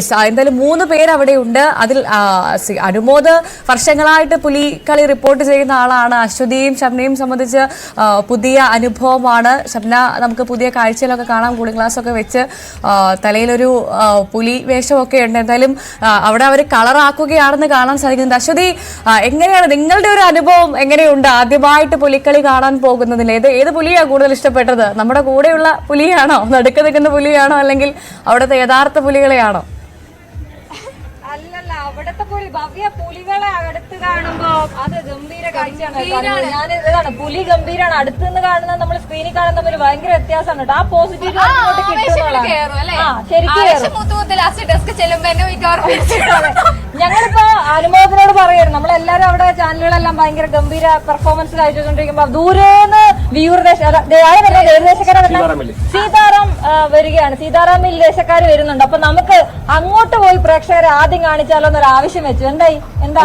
എന്തായാലും മൂന്ന് പേര് അവിടെ ഉണ്ട് അതിൽ അനുമോദ് വർഷങ്ങളായിട്ട് പുലിക്കളി റിപ്പോർട്ട് ചെയ്യുന്ന ആളാണ്. അശ്വതിയും ഷബ്നയും സംബന്ധിച്ച് പുതിയ അനുഭവമാണ്. ഷബ്ന നമുക്ക് പുതിയ കാഴ്ചയിലൊക്കെ കാണാം. കൂളിംഗ് ഗ്ലാസ് ഒക്കെ വെച്ച് തലയിലൊരു പുലി വേഷമൊക്കെ ഉണ്ട്. എന്തായാലും അവിടെ അവർ കളറാക്കുകയാണെന്ന് കാണാൻ സാധിക്കുന്നുണ്ട്. അശ്വതി എങ്ങനെയാണ് നിങ്ങളുടെ ഒരു അനുഭവം എങ്ങനെയുണ്ട്? ആദ്യമായിട്ട് പുലിക്കളി കാണാൻ പോകുന്നതിൽ ഏത് ഏത് പുലിയാണ് കൂടുതൽ ഇഷ്ടപ്പെട്ടത്? നമ്മുടെ കൂടെയുള്ള പുലിയാണോ? നടുക്ക് നിൽക്കുന്ന പുലിയാണോ? അല്ലെങ്കിൽ അവിടുത്തെ യഥാർത്ഥ പുലികളെയാണോ? അവിടത്തെ പുലി ഭവ്യ പുലികളെ അടുത്ത് കാണുമ്പോ അത് ഗംഭീര കാഴ്ചയാണ്. ഞാൻ ഇതാണ് പുലി ഗംഭീരാണ്. അടുത്ത് നിന്ന് കാണുന്ന നമ്മൾ സ്ക്രീനിൽ കാണുന്ന തമ്മിൽ ഭയങ്കര വ്യത്യാസമാണ് കേട്ടോ. ആ പോസിറ്റീവ്. ഞങ്ങളിപ്പോ അനുഭവത്തിനോട് പറയുന്നു നമ്മളെല്ലാരും അവിടെ ചാനലുകളെല്ലാം ഭയങ്കര ഗംഭീര പെർഫോമൻസ് കാഴ്ചവെച്ചോണ്ടിരിക്കുമ്പോ ദൂരേന്ന് സീതാറാം വരികയാണ്. സീതാറാമിൽ ദേശക്കാർ വരുന്നുണ്ട്. അപ്പൊ നമുക്ക് അങ്ങോട്ട് പോയി പ്രേക്ഷകരെ ആദ്യം കാണിച്ചാലോ എന്നൊരു ആവശ്യം വെച്ചു. എന്തായി? എന്താ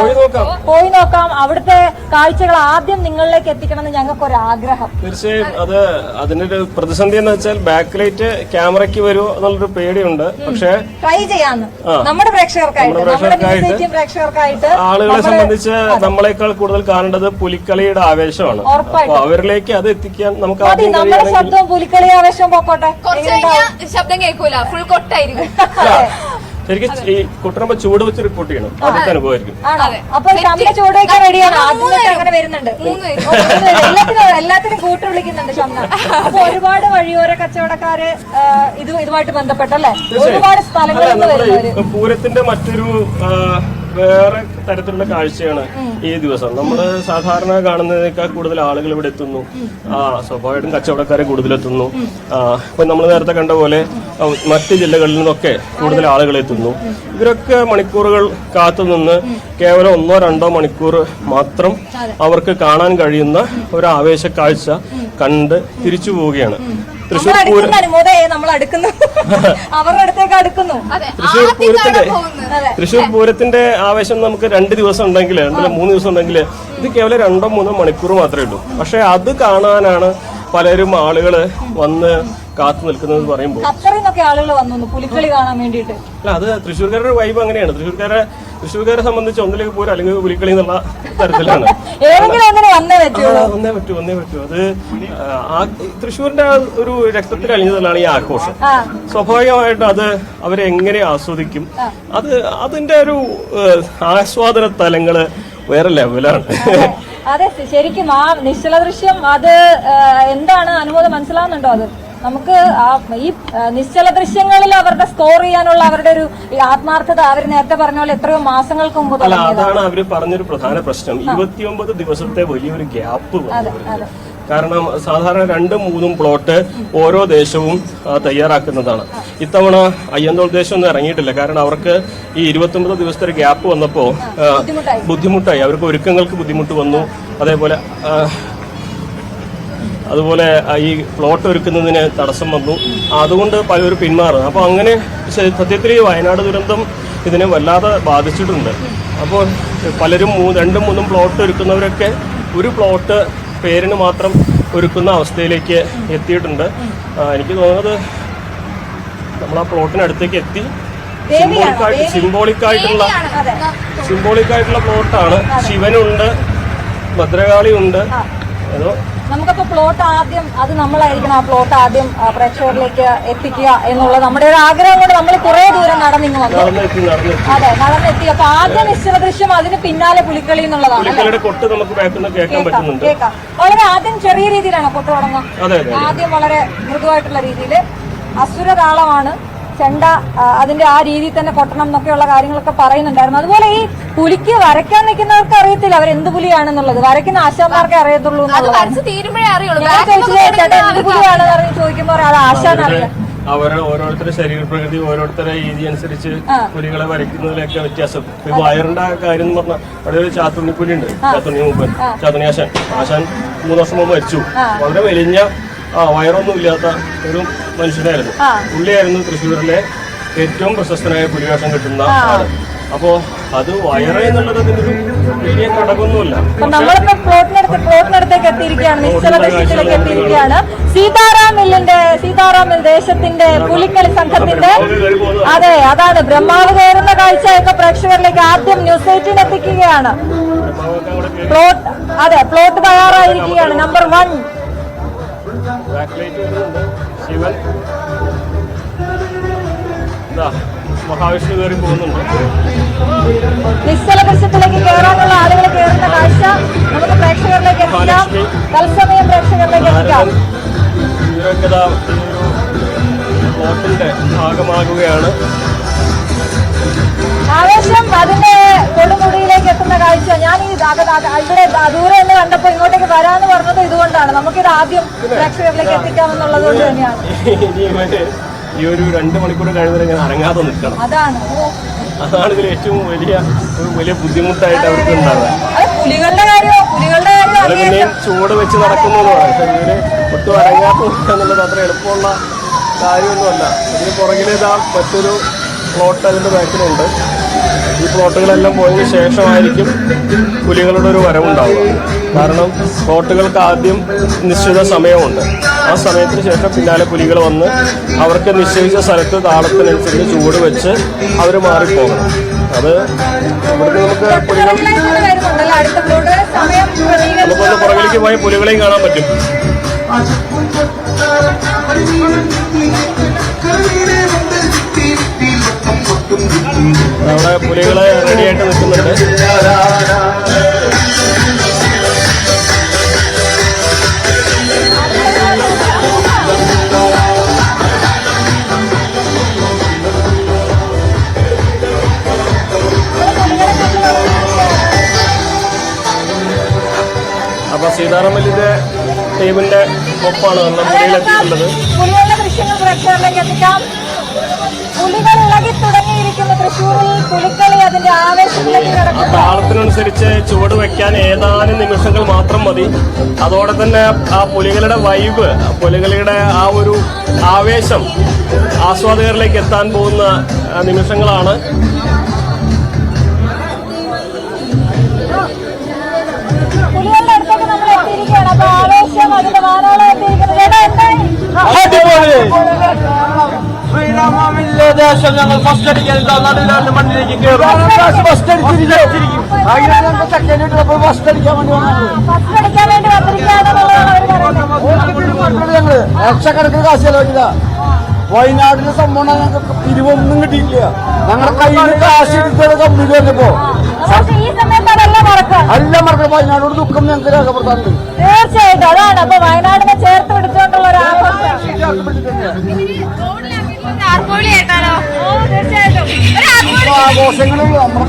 പോയി നോക്കാം. അവിടുത്തെ കാഴ്ചകൾ ആദ്യം നിങ്ങളിലേക്ക് എത്തിക്കണം എന്ന് ഞങ്ങൾക്ക് ഒരു ആഗ്രഹം തീർച്ചയായും അത് അതിനൊരു പ്രതിസന്ധി എന്ന് വെച്ചാൽ ബാക്ക് ലൈറ്റ് ക്യാമറയ്ക്ക് വരുമോ എന്നുള്ളൊരു പേടിയുണ്ട്. പക്ഷേ ട്രൈ ചെയ്യാന്ന്. നമ്മുടെ പ്രേക്ഷകർക്കായിട്ട് നമ്മുടെ പ്രേക്ഷകർക്കായിട്ട് ആളുകളെ സംബന്ധിച്ച് നമ്മളെക്കാൾ കൂടുതൽ കാണേണ്ടത് പുലിക്കളിയുടെ ആവേശമാണ്. അപ്പൊ അവരിലേക്ക് അത് എത്തിക്കാൻ നമുക്ക് മതി നമ്മുടെ ശബ്ദവും പുലിക്കളി ആവേശവും പോക്കോട്ടെ. കുറച്ച് ശബ്ദം കേൾക്കൂല. ഫുൾ കൊട്ടായിരിക്കും. ശരിക്കും ഈ കുട്ടനമ്പ ചൂട് വെച്ച് റിപ്പോർട്ട് ചെയ്യണം. ആദ്യത്തെ അനുഭവമായിരിക്കും. അപ്പൊ ചൂട് വെക്കാൻ റെഡിയാണ് അങ്ങനെ വരുന്നുണ്ട്. മൂന്ന് പേര്. എല്ലാത്തിനും എല്ലാത്തിനും കൂട്ട് വിളിക്കുന്നുണ്ട് ശമ്പ അപ്പൊ ഒരുപാട് വഴിയോര കച്ചവടക്കാര് ഇത് ഇതുമായിട്ട് ബന്ധപ്പെട്ടല്ലേ? ഒരുപാട് സ്ഥലങ്ങളിൽ നിന്ന് പൂരത്തിന്റെ മറ്റൊരു വേറെ തരത്തിലുള്ള കാഴ്ചയാണ്. ഈ ദിവസം. നമ്മൾ സാധാരണ കാണുന്നതിനേക്കാൾ കൂടുതൽ ആളുകൾ ഇവിടെ എത്തുന്നു. ആ സ്വാഭാവികമായിട്ടും കച്ചവടക്കാരെ കൂടുതലെത്തുന്നു ആ ഇപ്പൊ നമ്മൾ നേരത്തെ കണ്ട പോലെ മറ്റ് ജില്ലകളിൽ നിന്നൊക്കെ കൂടുതൽ ആളുകൾ എത്തുന്നു. ഇവരൊക്കെ മണിക്കൂറുകൾ കാത്തുനിന്ന് കേവലം ഒന്നോ രണ്ടോ മണിക്കൂർ മാത്രം അവർക്ക് കാണാൻ കഴിയുന്ന ഒരു ആവേശ കാഴ്ച കണ്ട് തിരിച്ചു പോവുകയാണ്. തൃശ്ശൂർ പൂരം തൃശ്ശൂർ പൂരത്തിന്റെ തൃശ്ശൂർ പൂരത്തിന്റെ ആവേശം നമുക്ക് രണ്ട് ദിവസം ഉണ്ടെങ്കിൽ രണ്ടല്ല മൂന്ന് ദിവസം ഉണ്ടെങ്കിൽ ഇത് കേവലം രണ്ടോ മൂന്നോ മണിക്കൂർ മാത്രമേ ഉള്ളൂ. പക്ഷെ അത് കാണാനാണ് പലരും ആളുകൾ വന്ന് കാത്തു നിൽക്കുന്നത് പറയുമ്പോൾ നിന്നൊക്കെ ആളുകൾ വന്നു പുലിക്കളി കാണാൻ വേണ്ടിട്ട് അല്ല അത് തൃശ്ശൂർക്കാരുടെ വൈബ് അങ്ങനെയാണ്. തൃശ്ശൂർക്കാരെ തൃശ്ശൂർക്കാരെ സംബന്ധിച്ച് ഒന്നിലേക്ക് പോരും അല്ലെങ്കിൽ പുലിക്കളി എന്നുള്ള തരത്തിലാണ്. ഏതെങ്കിലും വന്നേ പറ്റൂ. വന്നേ പറ്റൂ വന്നേ പറ്റൂ. അത് തൃശ്ശൂരിന്റെ ഒരു രക്തത്തിൽ അലിഞ്ഞതാണ് ഈ ആഘോഷം. സ്വാഭാവികമായിട്ട് അത് അവരെ എങ്ങനെ ആസ്വദിക്കും? അത് അതിന്റെ ഒരു ആസ്വാദന തലങ്ങൾ വേറെ ലെവലാണ്. അതെ. ശരിക്കും ആ നിശ്ചല ദൃശ്യം അത് എന്താണ് അനുമോദം മനസ്സിലാവുന്നുണ്ടോ അത്? നമുക്ക് ഈ നിശ്ചല ദൃശ്യങ്ങളിൽ അവരുടെ സ്കോർ ചെയ്യാനുള്ള അവരുടെ ഒരു ആത്മാർത്ഥത അവർ നേരത്തെ പറഞ്ഞ പോലെ എത്രയോ മാസങ്ങൾക്ക് മുമ്പ് അതാണ് അവർ പറഞ്ഞൊരു പ്രധാന പ്രശ്നം. ഇരുപത്തിയൊമ്പത് ദിവസത്തെ വലിയൊരു ഗ്യാപ്പ് കാരണം സാധാരണ രണ്ടും മൂന്നും പ്ലോട്ട് ഓരോ ദേശവും തയ്യാറാക്കുന്നതാണ്. ഇത്തവണ അയ്യന്തോൾ ദേശം ഒന്നും ഇറങ്ങിയിട്ടില്ല. കാരണം അവർക്ക് ഈ ഇരുപത്തൊമ്പത് ദിവസത്തെ ഒരു ഗ്യാപ്പ് വന്നപ്പോൾ ബുദ്ധിമുട്ടായി. അവർക്ക് ഒരുക്കങ്ങൾക്ക് ബുദ്ധിമുട്ട് വന്നു. അതേപോലെ അതുപോലെ ഈ പ്ലോട്ട് ഒരുക്കുന്നതിന് തടസ്സം വന്നു. അതുകൊണ്ട് പലരും പിന്മാറുന്നു. അപ്പോൾ അങ്ങനെ സത്യത്തിൽ ഈ വയനാട് ദുരന്തം ഇതിനെ വല്ലാതെ ബാധിച്ചിട്ടുണ്ട്. അപ്പോൾ പലരും രണ്ടും മൂന്നും പ്ലോട്ട് ഒരുക്കുന്നവരൊക്കെ ഒരു പ്ലോട്ട് പേരിന് മാത്രം ഒരുക്കുന്ന അവസ്ഥയിലേക്ക് എത്തിയിട്ടുണ്ട്. എനിക്ക് തോന്നുന്നത് നമ്മൾ ആ പ്ലോട്ടിനടുത്തേക്ക് എത്തി. സിംബോളിക്കായിട്ട് സിംബോളിക്കായിട്ടുള്ള സിംബോളിക്കായിട്ടുള്ള പ്ലോട്ടാണ്. ശിവനുണ്ട് ഭദ്രകാളിയുണ്ട്. നമുക്കപ്പോ പ്ലോട്ട് ആദ്യം അത് നമ്മളായിരിക്കണം ആ പ്ലോട്ട് ആദ്യം പ്രേക്ഷകരിലേക്ക് എത്തിക്കുക എന്നുള്ള നമ്മുടെ ഒരു ആഗ്രഹം കൊണ്ട് നമ്മൾ കുറെ ദൂരം നടന്നിങ്ങ് വന്നു. അതെ നടന്നെത്തി. അപ്പൊ ആദ്യ നിശ്ചല ദൃശ്യം അതിന് പിന്നാലെ പുലിക്കളി എന്നുള്ളതാണ്. കേൾക്കാം വളരെ ആദ്യം ചെറിയ രീതിയിലാണ് കൊട്ടു തുടങ്ങുക ആദ്യം വളരെ മൃദുവായിട്ടുള്ള രീതിയിൽ അസുരതാളമാണ്. ചെണ്ട അതിന്റെ ആ രീതിയിൽ തന്നെ കൊട്ടണം എന്നൊക്കെയുള്ള കാര്യങ്ങളൊക്കെ പറയുന്നുണ്ടായിരുന്നു. അതുപോലെ ഈ പുലിക്ക് വരയ്ക്കാൻ നിൽക്കുന്നവർക്ക് അറിയത്തില്ല അവർ എന്ത് പുലിയാണെന്നുള്ളത്. വരയ്ക്കുന്ന ആശാന്മാർക്കേ അറിയത്തുള്ളൂ ചേട്ടാ എന്ത് പുലിയാണെന്ന് ചോദിക്കുമ്പോൾ അത് ആശാൻ അറിയാം. അവരുടെ ഓരോരുത്തരുടെ ശരീരപ്രകൃതി ഓരോരുത്തരുടെ രീതി അനുസരിച്ച് പുലികളെ വരയ്ക്കുന്നതിലൊക്കെ വ്യത്യാസം. ഇപ്പൊ വയറിന്റെ കാര്യം എന്ന് പറഞ്ഞാൽ അവിടെ ഒരു ചാത്തുണ്ണി പുലിയുണ്ട് ഉണ്ട് ചാത്തുണ്ണി മൂപ്പൻ ചാത്തുണ്ണി ആശാൻ ആശാൻ മൂന്ന് വർഷം മുമ്പ് മരിച്ചു. വളരെ മെലിഞ്ഞ ആ വയറൊന്നും ഇല്ലാത്ത ഒരു മനുഷ്യനായിരുന്നു. പുള്ളിയായിരുന്നു തൃശ്ശൂരിലെ ഏറ്റവും പ്രശസ്തനായ പുലിവേഷം കിട്ടുന്ന ആൾ. അപ്പോൾ അത് വയറ് എന്നുള്ളത് അതിന്റെ ഒരു വലിയ ഘടകമൊന്നുമില്ല അപ്പൊ നമ്മളിപ്പോ പ്ലോട്ടിനടുത്ത് പ്ലോട്ടിനടുത്തേക്ക് എത്തിയിരിക്കുകയാണ്. നിശ്ചല ദൃശ്യത്തിലേക്ക് എത്തിയിരിക്കുകയാണ്. സീതാറാം മില്ലിന്റെ സീതാറാം മിൽ ദേശത്തിന്റെ പുലിക്കളി സംഘത്തിന്റെ അതെ അതാണ്. ബ്രഹ്മാവ് കയറുന്ന കാഴ്ചയൊക്കെ പ്രേക്ഷകരിലേക്ക് ആദ്യം ന്യൂസ് എയ്റ്റീൻ എത്തിക്കുകയാണ്. പ്ലോട്ട് അതെ പ്ലോട്ട് തയ്യാറായിരിക്കുകയാണ്. നമ്പർ വൺ ശിവൻ എന്താ മഹാവിഷ്ണു കയറി പോകുന്നുണ്ട് നിശ്ചല കാഴ്ച ഭാഗമാകുകയാണ് ആവേശം അതിന്റെ കൊടുമുടിയിലേക്ക് എത്തുന്ന കാഴ്ച. ഞാൻ ഈ ഇവിടെ ദൂരെ എന്ന് കണ്ടപ്പോ ഇങ്ങോട്ടേക്ക് ഇതുകൊണ്ടാണ് നമുക്കിത് ആദ്യം പ്രേക്ഷകരിലേക്ക് എത്തിക്കാമെന്നുള്ളത് കൊണ്ട് തന്നെയാണ്. ഈ ഒരു രണ്ട് മണിക്കൂർ കഴിയുന്നവരെ ഞാൻ അനങ്ങാതെ നിൽക്കണം. അതാണ്. അതാണ് ഇതിൽ ഏറ്റവും വലിയ ഒരു വലിയ ബുദ്ധിമുട്ടായിട്ട് അവർക്ക് ഉണ്ടാവുക. പുലികളുടെ കാര്യമോ? പുലികളുടെ കാര്യം ചൂട് വെച്ച് നടക്കുന്നു എന്ന് പറയാം. പക്ഷെ ഇവർ ഒട്ടും അടങ്ങാത്ത എന്നുള്ളത് അത്ര എളുപ്പമുള്ള കാര്യമൊന്നുമല്ല. ഇതിന് പുറകിലേതാ മറ്റൊരു പ്ലോട്ട് അതിന്റെ ബാക്കിലുണ്ട് ഈ പ്ലോട്ടുകളെല്ലാം പോയതിനു ശേഷമായിരിക്കും പുലികളുടെ ഒരു വരവുണ്ടാവുക. കാരണം പ്ലോട്ടുകൾക്ക് ആദ്യം നിശ്ചിത സമയമുണ്ട്. ആ സമയത്തിന് ശേഷം പിന്നാലെ പുലികൾ വന്ന് അവർക്ക് നിശ്ചയിച്ച സ്ഥലത്ത് താളത്തിനനുസരിച്ച് ചൂട് വെച്ച് അവർ മാറിപ്പോകണം. അത് നമുക്ക് നമുക്കൊന്ന് പുറകിലേക്ക് പോയ പുലികളെയും കാണാൻ പറ്റും. അവിടെ പുലികളെ റെഡിയായിട്ട് നിൽക്കുന്നുണ്ട്. അപ്പൊ സീതാറാമല്ലിന്റെ ടീമിന്റെ ഒപ്പാണ് നമ്മൾ പുലികളെത്തിയിട്ടുള്ളത് പുലികളുടെ ദൃശ്യങ്ങൾ പ്രേക്ഷകരിലേക്ക് എത്തിക്കാം. പുലികൾ ഇളകി തുടങ്ങിയിരിക്കുന്നു തൃശ്ശൂരിൽ പുലിക്കളി അതിന്റെ ആവേശത്തിലേക്ക് കിടക്കുന്നു. താളത്തിനനുസരിച്ച് ചുവട് വെക്കാൻ ഏതാനും നിമിഷങ്ങൾ മാത്രം മതി. അതോടെ തന്നെ ആ പുലികളുടെ വൈബ് പുലികളിയുടെ ആ ഒരു ആവേശം ആസ്വാദകരിലേക്ക് എത്താൻ പോകുന്ന നിമിഷങ്ങളാണ്. പുലികളുടെ അടുത്തൊക്കെ നമ്മൾ എത്തിയിരിക്കുകയാണ്. ഞങ്ങൾ ഫസ്റ്റ് അടിക്കാൻ നടുവിലാണ്ട് മണ്ണിലേക്ക് കയറും ഫസ്റ്റ് അടിച്ചിരിക്കും സെക്കൻഡ് ഇട്ടപ്പോൾ ഫസ്റ്റ് അടിക്കാൻ വേണ്ടി ഞങ്ങൾ ലക്ഷക്കണക്കിന് കാശ് ചെലവില്ല വയനാടിന്റെ സംഭവം ഞങ്ങൾക്ക് പിരിവൊന്നും കിട്ടിയില്ല ഞങ്ങളുടെ കയ്യിൽ നിന്ന് കാശ് എടുത്തത് കമ്പനി വന്നപ്പോ അല്ല മറക്കാം മറക്കണം വയനാടോട് ദുഃഖം ഞങ്ങൾക്ക് രേഖപ്പെടുത്താറുണ്ട് തീർച്ചയായിട്ടും അതാണ് അപ്പൊ വയനാടിനെ ചേർത്ത് പിടിച്ചുകൊണ്ടുള്ള ഒരു ആഘോഷം ആർക്കോളി ആഘോഷങ്ങൾ നമ്മുടെ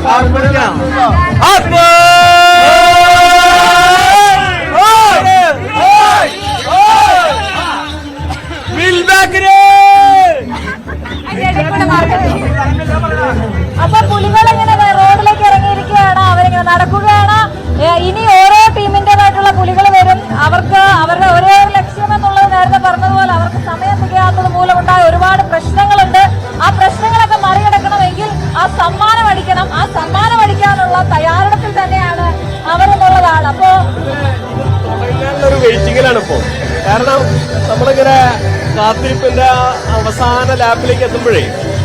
അപ്പോ ഒരു വെയിറ്റിങ്ങിലാണ് ഇപ്പോ. കാരണം നമ്മളിങ്ങനെ കാത്തിരിപ്പിന്റെ അവസാന ലാപ്പിലേക്ക് എത്തുമ്പോഴേ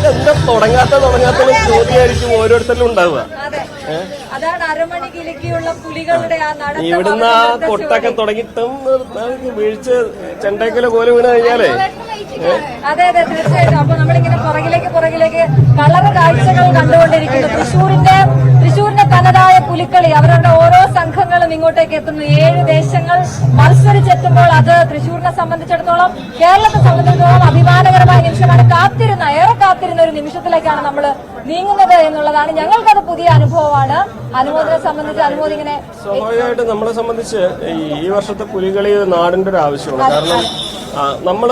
എന്താ തുടങ്ങാത്ത തുടങ്ങാത്ത ചോദ്യമായിരിക്കും ഓരോരുത്തരിലും ഉണ്ടാവുക. ഇവിടുന്ന് ആ കൊട്ടൊക്കെ തുടങ്ങി തം നിർത്താൻ വീഴ്ച ചെണ്ടയ്ക്കല പോലെ വീണ് കഴിഞ്ഞാലേ അതെ അതെ തീർച്ചയായിട്ടും. അപ്പൊ നമ്മളിങ്ങനെ പുറകിലേക്ക് പുറകിലേക്ക് കളർ കാഴ്ചകൾ കണ്ടുകൊണ്ടിരിക്കുന്നു. തൃശ്ശൂരിന്റെ തൃശ്ശൂരിന്റെ തനതായ പുലിക്കളി അവരുടെ ഓരോ സംഘങ്ങളും ഇങ്ങോട്ടേക്ക് എത്തുന്നു. ഏഴ് ദേശങ്ങൾ മത്സരിച്ചെത്തുമ്പോൾ അത് തൃശ്ശൂരിനെ സംബന്ധിച്ചിടത്തോളം കേരളത്തെ സംബന്ധിച്ചിടത്തോളം അഭിമാനകരമായ നിമിഷമാണ്. കാത്തിരുന്ന ഏറെ കാത്തിരുന്ന ഒരു നിമിഷത്തിലേക്കാണ് നമ്മൾ നീങ്ങുന്നത് എന്നുള്ളതാണ് ഞങ്ങൾക്കത് പുതിയ അനുഭവമാണ്. അനുമോദനെ സംബന്ധിച്ച് അനുമോദി ഇങ്ങനെ സ്വാഭാവികമായിട്ട് നമ്മളെ സംബന്ധിച്ച് ഈ വർഷത്തെ പുലികളി നാടിന്റെ ഒരു ആവശ്യമാണ്. കാരണം നമ്മൾ